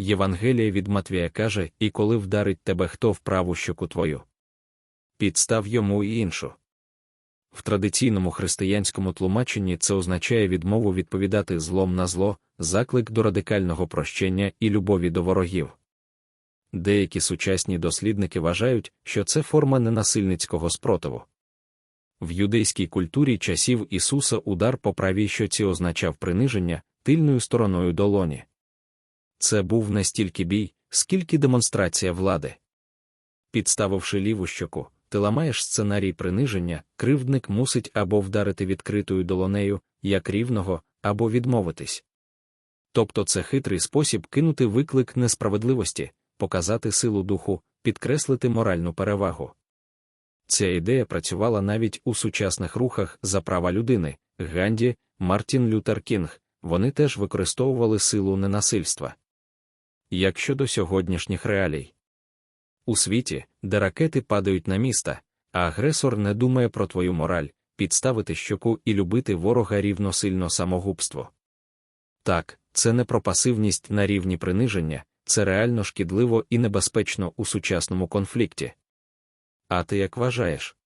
Євангелія від Матвія каже, і коли вдарить тебе хто в праву щоку твою. Підстав йому і іншу. В традиційному християнському тлумаченні це означає відмову відповідати злом на зло, заклик до радикального прощення і любові до ворогів. Деякі сучасні дослідники вважають, що це форма ненасильницького спротиву. В юдейській культурі часів Ісуса удар по правій щоці означав приниження тильною стороною долоні. Це був не стільки бій, скільки демонстрація влади. Підставивши ліву щоку, ти ламаєш сценарій приниження, кривдник мусить або вдарити відкритою долонею, як рівного, або відмовитись. Тобто це хитрий спосіб кинути виклик несправедливості, показати силу духу, підкреслити моральну перевагу. Ця ідея працювала навіть у сучасних рухах за права людини Ганді, Мартін Лютер Кінг, вони теж використовували силу ненасильства. Як щодо сьогоднішніх реалій, у світі, де ракети падають на міста, а агресор не думає про твою мораль, підставити щоку і любити ворога рівносильно самогубство. Так, це не про пасивність на рівні приниження, це реально шкідливо і небезпечно у сучасному конфлікті. А ти як вважаєш?